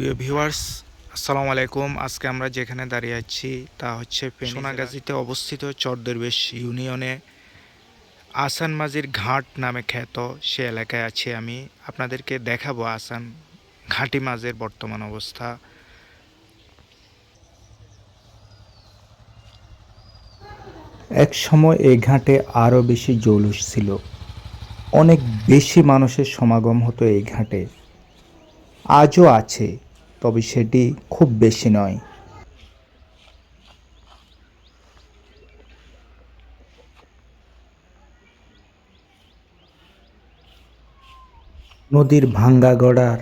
প্রিয় ভিউয়ার্স আসসালামু আলাইকুম। আজকে আমরা যেখানে দাঁড়িয়ে আছি তা হচ্ছে সোনাগাজীতে অবস্থিত চরদরবেশ ইউনিয়নে আসান মাঝির ঘাট নামে খ্যাত। সে এলাকায় আছি আমি। আপনাদেরকে দেখাবো আসান ঘাটি মাঝের বর্তমান অবস্থা। এক সময় এই ঘাটে আরও বেশি জৌলুস ছিল। অনেক বেশি মানুষের সমাগম হতো এই ঘাটে। আজও আছে। তবে সেটি খুব বেশি নয়। নদীর ভাঙ্গা গড়ার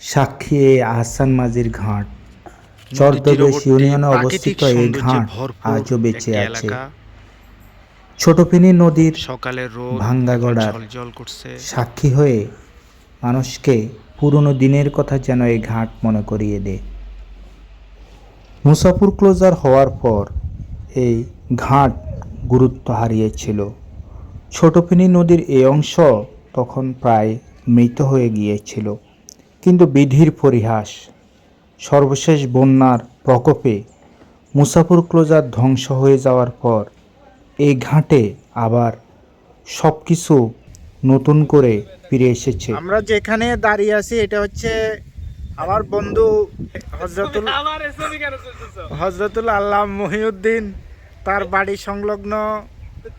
সাক্ষী এই আহসান মাঝির ঘাট। চরদবেশ ইউনিয়নে অবস্থিত এই ঘাট আজও বেঁচে আছে। ছোটফেনী নদীর সকালের ভাঙ্গা গড়ার সাক্ষী হয়ে মানুষকে পুরনো দিনের কথা যেন এই ঘাট মনে করিয়ে দেয় মুসাফুর ক্লোজার হওয়ার পর এই ঘাট গুরুত্ব হারিয়েছিল। ছোটফেনী নদীর এই অংশ তখন প্রায় মৃত হয়ে গিয়েছিল। কিন্তু বিধির পরিহাস, সর্বশেষ বন্যার প্রকোপে মুসাফুর ক্লোজার ধ্বংস হয়ে যাওয়ার পর এই ঘাটে আবার সব কিছু নতুন করে ফিরে এসেছে। আমরা যেখানে দাঁড়িয়ে আছি এটা হচ্ছে আমার বন্ধু হজরতুল হজরতুল আল্লাহ মহিউদ্দিন তার বাড়ি সংলগ্ন।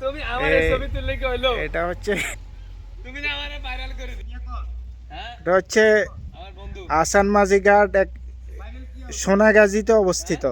তুমি আমার ছবি তুললে কি হইল? এটা হচ্ছে তুমি না আমারে ভাইরাল করে দিও হ্যাঁ? এটা হচ্ছে আসান মাঝি ঘাট এক সোনাগাজীতে অবস্থিত।